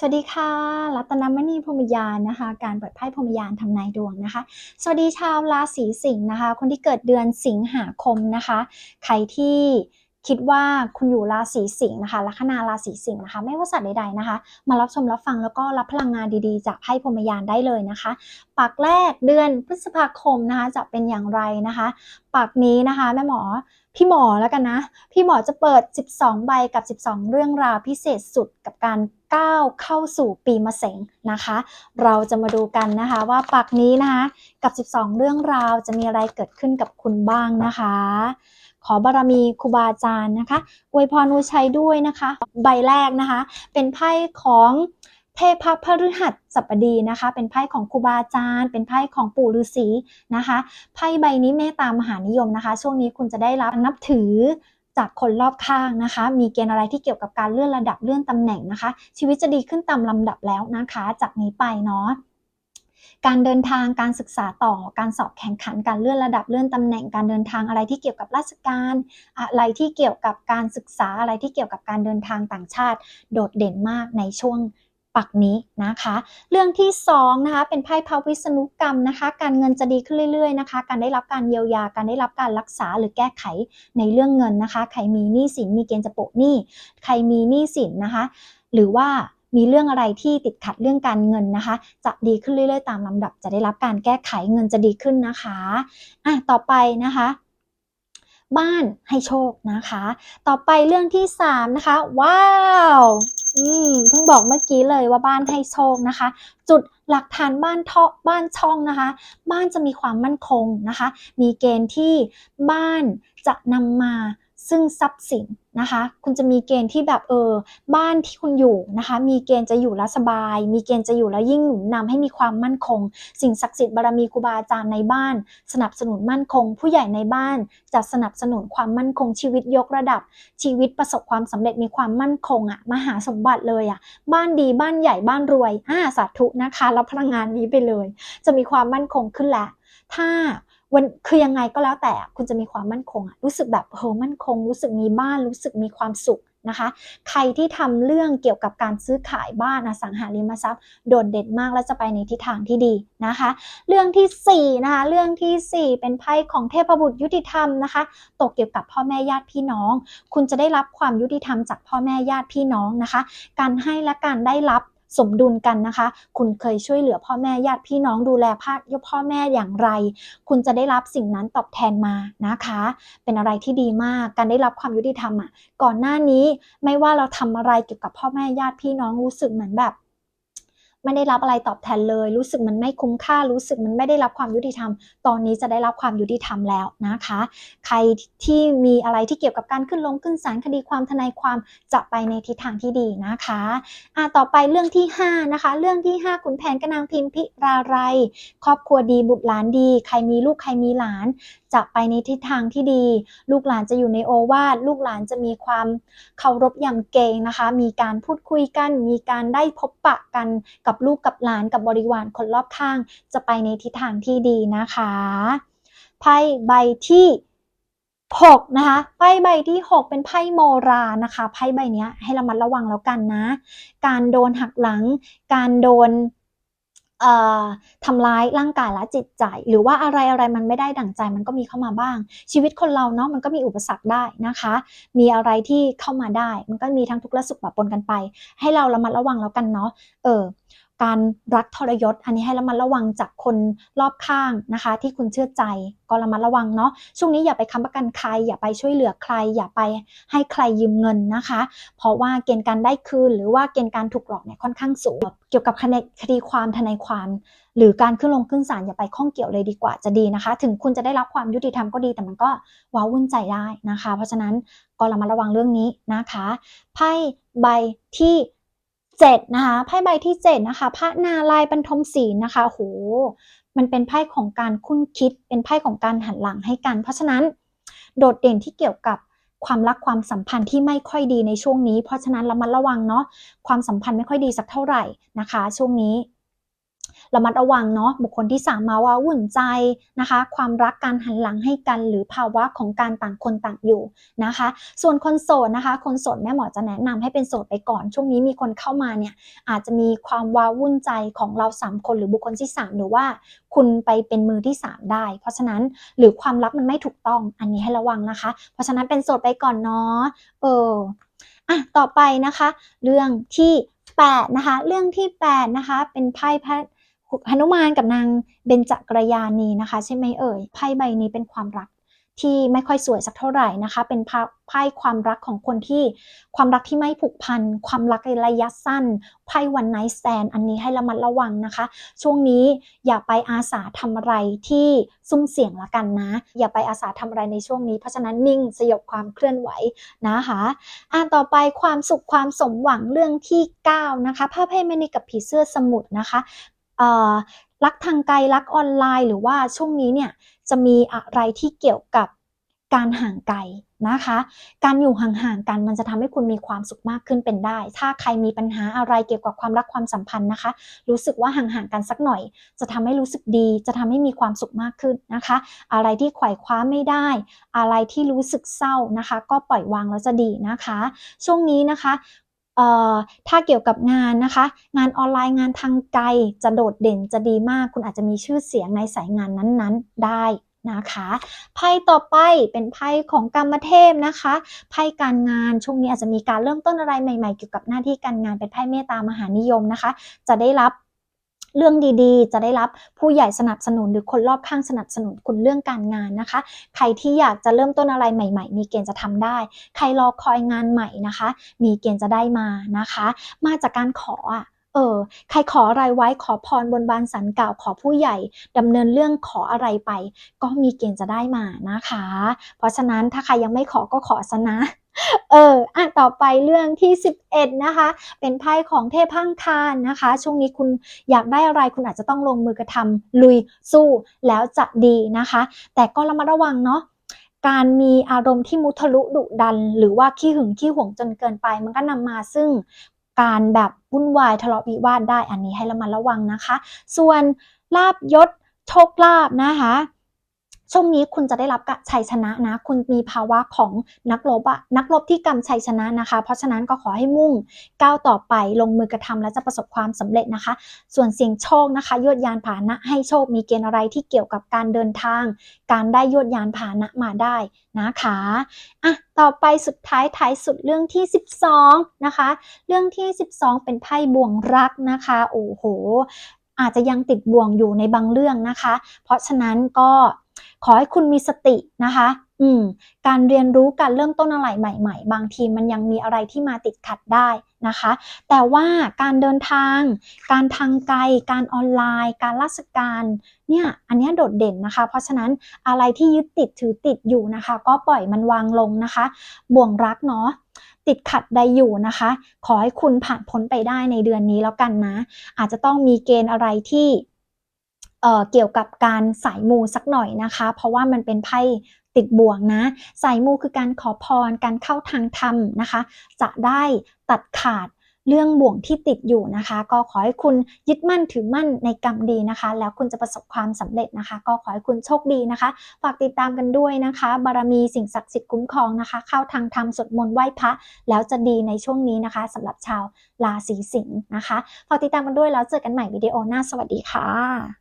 สวัสดีค่ะ รัตนมณีพรมยานนะคะ การเปิดไพ่พรมยานทำนายดวงนะคะ สวัสดีชาวราศีสิงห์นะคะ คนที่เกิดเดือนสิงหาคมนะคะ ใครที่ คิดว่าคุณอยู่ราศีสิงห์นะคะลัคนาราศีสิงห์นะคะไม่ว่าสัตว์ใดๆนะคะ มารับชมรับฟังแล้วก็รับพลังงานดีๆ จากไพ่พรมยานได้เลยนะคะ ปักแรกเดือนพฤษภาคมนะคะจะเป็นอย่างไรนะคะปักนี้นะคะแม่หมอพี่หมอแล้วกันนะ พี่หมอจะเปิด 12 ใบกับ 12 เรื่องราวพิเศษสุดกับการก้าวเข้าสู่ปีมะเสงนะคะ เราจะมาดูกันนะคะว่าปักนี้นะคะกับ 12 เรื่องราวจะมีอะไรเกิดขึ้นกับคุณบ้างนะคะ ขอบารมีครูบาอาจารย์นะคะอวยพรอุชัยด้วยนะคะ ใบแรกนะคะ เป็นไพ่ของเทพพฤหัสบดีนะคะ เป็นไพ่ของครูบาอาจารย์เป็นไพ่ของปู่ฤาษีนะคะไพ่ใบนี้เมตตามหานิยมนะคะ ช่วงนี้คุณจะได้รับนับถือจากคนรอบข้างนะคะ มีเกณฑ์อะไรที่เกี่ยวกับการเลื่อนระดับเลื่อนตำแหน่งนะคะ ชีวิตจะดีขึ้นตามลำดับแล้วนะคะ จากนี้ไปเนาะ การเดินทางการศึกษาต่อการสอบแข่งขันการเลื่อนระดับเลื่อนตำแหน่งการเดินทางอะไรที่เกี่ยวกับราชการ อะไรที่เกี่ยวกับการศึกษาอะไรที่เกี่ยวกับการเดินทางต่างชาติ โดดเด่นมากในช่วงปักนี้นะคะ เรื่องที่สองนะคะเป็นไพ่พระวิษณุกรรมนะคะ การเงินจะดีขึ้นเรื่อยๆนะคะ การได้รับการเยียวยา การได้รับการรักษาหรือแก้ไขในเรื่องเงินนะคะ ใครมีหนี้สินมีเกณฑ์จะโปะหนี้ ใครมีหนี้สินนะคะ หรือว่า มีเรื่องอะไรที่ติดขัดเรื่องการเงินนะคะ จะดีขึ้นเรื่อยๆ ตามลำดับ จะได้รับการแก้ไขเงินจะดีขึ้นนะคะอะต่อไปนะคะบ้านให้โชคนะคะ ต่อไปเรื่องที่สามนะคะ ว้าว อืมเพิ่งบอกเมื่อกี้เลยว่าบ้านให้โชคนะคะ จุดหลักฐานบ้านเทาะบ้านช่องนะคะ บ้านจะมีความมั่นคงนะคะ มีเกณฑ์ที่บ้านจะนำมา ซึ่งทรัพย์สินนะคะ คุณจะมีเกณฑ์ที่แบบเออบ้านที่คุณอยู่นะคะ มีเกณฑ์จะอยู่แล้วสบาย มีเกณฑ์จะอยู่แล้วยิ่งหนุนนำให้มีความมั่นคง สิ่งศักดิ์สิทธิ์บารมีครูบาอาจารย์ในบ้าน สนับสนุนมั่นคง ผู้ใหญ่ในบ้านจะสนับสนุนความมั่นคงชีวิตยกระดับ ชีวิตประสบความสำเร็จมีความมั่นคงอะมหาสมบัติเลยอะบ้านดีบ้านใหญ่บ้านรวยอ่าสาธุนะคะรับพลังงานนี้ไปเลย จะมีความมั่นคงขึ้นแหละถ้า วันคือยังไงก็แล้วแต่คุณจะมีความมั่นคงอะรู้สึกแบบเฮอมั่นคง รู้สึกมีบ้านรู้สึกมีความสุขนะคะ ใครที่ทำเรื่องเกี่ยวกับการซื้อขายบ้านอสังหาริมทรัพย์ โดดเด่นมากและจะไปในทิศทางที่ดีนะคะ เรื่องที่สี่นะคะเรื่องที่สี่เป็นไพ่ของเทพบุตรยุติธรรมนะคะ ตกเกี่ยวกับพ่อแม่ญาติพี่น้อง คุณจะได้รับความยุติธรรมจากพ่อแม่ญาติพี่น้องนะคะ การให้และการได้รับ สมดุลกันนะคะ คุณเคยช่วยเหลือพ่อแม่ญาติพี่น้องดูแลพ่อพ่อแม่อย่างไร คุณจะได้รับสิ่งนั้นตอบแทนมานะคะ เป็นอะไรที่ดีมาก การได้รับความยุติธรรมอะ ก่อนหน้านี้ไม่ว่าเราทำอะไรเกี่ยวกับพ่อแม่ญาติพี่น้องรู้สึกเหมือนแบบ ไม่ได้รับอะไรตอบแทนเลย รู้สึกมันไม่คุ้มค่า รู้สึกมันไม่ได้รับความยุติธรรม ตอนนี้จะได้รับความยุติธรรมแล้วนะคะ ใครที่มีอะไรที่เกี่ยวกับการขึ้นลงขึ้นศาลคดีความทนายความจะไปในทิศทางที่ดีนะคะอะต่อไปเรื่องที่ห้านะคะ เรื่องที่ห้าขุนแผนกนางพิมพิราไรครอบครัวดีบุตรหลานดี ใครมีลูกใครมีหลาน จะไปในทิศทางที่ดี ลูกหลานจะอยู่ในโอวาทลูกหลานจะมีความเคารพยำเกรงนะคะ มีการพูดคุยกัน มีการได้พบปะกันกับลูกกับหลานกับบริวารคนรอบข้าง จะไปในทิศทางที่ดีนะคะไพ่ใบที่6นะคะไพ่ใบที่ 6 เป็นไพ่โมรานะคะไพ่ใบนี้ให้ระมัดระวังแล้วกันนะ การโดนหักหลัง การโดน ทำร้ายร่างกายและจิตใจ หรือว่าอะไรอะไรมันไม่ได้ดั่งใจมันก็มีเข้ามาบ้าง ชีวิตคนเราเนาะมันก็มีอุปสรรคได้นะคะ มีอะไรที่เข้ามาได้ มันก็มีทั้งทุกข์และสุขปะปนกันไป ให้เราระมัดระวังแล้วกันเนาะเออ การรักทรยศ อันนี้ให้ระมัดระวังจากคนรอบข้างนะคะ ที่คุณเชื่อใจก็ระมัดระวังเนาะช่วงนี้อย่าไปค้ำประกันใคร อย่าไปช่วยเหลือใคร อย่าไปให้ใครยืมเงินนะคะ เพราะว่าเกณฑ์การได้คืน หรือว่าเกณฑ์การถูกหลอกเนี่ยค่อนข้างสูง เกี่ยวกับคดีความทนายความ หรือการขึ้นลงขึ้นศาลอย่าไปข้องเกี่ยวเลยดีกว่าจะดีนะคะ ถึงคุณจะได้รับความยุติธรรมก็ดีแต่มันก็ว้าวุ่นใจได้นะคะ เพราะฉะนั้นก็ระมัดระวังเรื่องนี้นะคะไพ่ใบที่ เจ็ดนะคะไพ่ใบที่เจ็ดนะคะ พระนาลายบรรทมศีลนะคะโหมันเป็นไพ่ของการคุ้นคิด เป็นไพ่ของการหันหลังให้กัน เพราะฉะนั้นโดดเด่นที่เกี่ยวกับความรักความสัมพันธ์ที่ไม่ค่อยดีในช่วงนี้ เพราะฉะนั้นเรามัดระวังเนาะความสัมพันธ์ไม่ค่อยดีสักเท่าไหร่นะคะ ช่วงนี้ ระมัดระวังเนาะบุคคลที่สามมาว่าวุ่นใจนะคะ ความรักการหันหลังให้กัน หรือภาวะของการต่างคนต่างอยู่นะคะ ส่วนคนโสดนะคะ คนโสดแม่หมอจะแนะนำให้เป็นโสดไปก่อน ช่วงนี้มีคนเข้ามาเนี่ยอาจจะมีความว้าวุ่นใจของเราสามคนหรือบุคคลที่สามหรือว่าคุณไปเป็นมือที่สามได้ เพราะฉะนั้นหรือความรักมันไม่ถูกต้องอันนี้ให้ระวังนะคะ เพราะฉะนั้นเป็นโสดไปก่อนเนาะเอออะต่อไปนะคะ เรื่องที่8นะคะ เรื่องที่8นะคะ เป็นไพ่พ หนุมานกับนางเบญจกรยานีนะคะ ใช่ไหมเอ่ยไพ่ใบนี้เป็นความรักที่ไม่ค่อยสวยสักเท่าไหร่นะคะ เป็นไพ่ความรักของคนที่ความรักที่ไม่ผูกพัน ความรักในระยะสั้นไพ่วันไนท์แซนอันนี้ให้ระมัดระวังนะคะ ช่วงนี้อย่าไปอาสาทำอะไรที่ซุ่มเสี่ยงละกันนะ อย่าไปอาสาทำอะไรในช่วงนี้เพราะฉะนั้นนิ่งสยบความเคลื่อนไหวนะคะอ่านต่อไปความสุขความสมหวังเรื่องที่ 9 นะคะภาพให้ไม่นีกับผีเสื้อสมุทรนะคะ รักทางไกลรักออนไลน์ หรือว่าช่วงนี้เนี่ยจะมีอะไรที่เกี่ยวกับการห่างไกลนะคะ การอยู่ห่างๆกันมันจะทำให้คุณมีความสุขมากขึ้นเป็นได้ ถ้าใครมีปัญหาอะไรเกี่ยวกับความรักความสัมพันธ์นะคะ รู้สึกว่าห่างๆกันสักหน่อย จะทำให้รู้สึกดี จะทำให้มีความสุขมากขึ้นนะคะ อะไรที่ไขว่คว้าไม่ได้ อะไรที่รู้สึกเศร้านะคะ ก็ปล่อยวางแล้วจะดีนะคะ ช่วงนี้นะคะ ถ้าเกี่ยวกับงานนะคะ งานออนไลน์งานทางไกลจะโดดเด่นจะดีมาก คุณอาจจะมีชื่อเสียงในสายงานนั้นๆ ได้นะคะไพ่ต่อไปเป็นไพ่ของกรรมเทพนะคะไพ่การงานช่วงนี้อาจจะมีการเริ่มต้นอะไรใหม่ ๆ เกี่ยวกับหน้าที่การงานเป็นไพ่เมตตามหานิยมนะคะ จะได้รับ เรื่องดีๆ จะได้รับผู้ใหญ่สนับสนุน หรือคนรอบข้างสนับสนุนคุณเรื่องการงานนะคะ ใครที่อยากจะเริ่มต้นอะไรใหม่ ๆ มีเกณฑ์จะทำได้ ใครรอคอยงานใหม่นะคะ มีเกณฑ์จะได้มานะคะ มาจากการขออะเออใครขออะไรไว้ขอพรบนบานสันกล่าวขอผู้ใหญ่ดำเนินเรื่องขออะไรไป ก็มีเกณฑ์จะได้มานะคะ เพราะฉะนั้นถ้าใครยังไม่ขอก็ขอซะนะ เอออะต่อไปเรื่องที่ 11 นะคะ เป็นไพ่ของเทพพังคารนะคะ ช่วงนี้คุณอยากได้อะไรคุณอาจจะต้องลงมือกระทำลุยสู้แล้วจะดีนะคะ แต่ก็ระมัดระวังเนาะการมีอารมณ์ที่มุทะลุดุดัน หรือว่าขี้หึงขี้หวงจนเกินไป มันก็นำมาซึ่งการแบบวุ่นวายทะเลาะวิวาทได้อันนี้ให้ระมัดระวังนะคะ ส่วนลาบยศโชคลาบนะคะ ช่วงนี้คุณจะได้รับชัยชนะนะ คุณมีภาวะของนักรบอะนักรบที่กำชัยชนะนะคะ เพราะฉะนั้นก็ขอให้มุ่งก้าวต่อไปลงมือกระทำและจะประสบความสำเร็จนะคะ ส่วนเสียงโชคนะคะยวดยานผานะให้โชคมีเกณฑ์อะไรที่เกี่ยวกับการเดินทาง การได้ยวดยานผานะมาได้นะคะอะต่อไปสุดท้ายท้ายสุดเรื่องที่ 12นะคะ เรื่องที่ 12 เป็นไพ่บ่วงรักนะคะโอ้โหอาจจะยังติดบ่วงอยู่ในบางเรื่องนะคะ เพราะฉะนั้นก็ ขอให้คุณมีสตินะคะ อืม การเรียนรู้การเริ่มต้นอะไรใหม่ ๆ บางทีมันยังมีอะไรที่มาติดขัดได้นะคะ แต่ว่าการเดินทาง การทางไกล การออนไลน์ การราชการ เนี่ย อันนี้โดดเด่นนะคะ เพราะฉะนั้นอะไรที่ยึดติดถือติดอยู่นะคะ ก็ปล่อยมันวางลงนะคะ บ่วงรักเนาะติดขัดใดอยู่นะคะ ขอให้คุณผ่านพ้นไปได้ในเดือนนี้แล้วกันนะ อาจจะต้องมีเกณฑ์อะไรที่ เกี่ยวกับการสายมูสักหน่อยนะคะ เพราะว่ามันเป็นไพ่ติดบ่วงนะ สายมูคือการขอพร การเข้าทางธรรมนะคะ จะได้ตัดขาดเรื่องบ่วงที่ติดอยู่นะคะ ก็ขอให้คุณยึดมั่นถือมั่นในกรรมดีนะคะ แล้วคุณจะประสบความสำเร็จนะคะ ก็ขอให้คุณโชคดีนะคะ ฝากติดตามกันด้วยนะคะ บารมีสิ่งศักดิ์สิทธิ์คุ้มครองนะคะ เข้าทางธรรมสวดมนต์ไหว้พระแล้วจะดีในช่วงนี้นะคะสำหรับชาวราศีสิงห์นะคะ ฝากติดตามกันด้วยแล้วเจอกันใหม่วิดีโอหน้าสวัสดีค่ะ